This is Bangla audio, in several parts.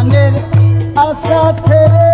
প্রাণের আশা ছেড়ে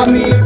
I mean.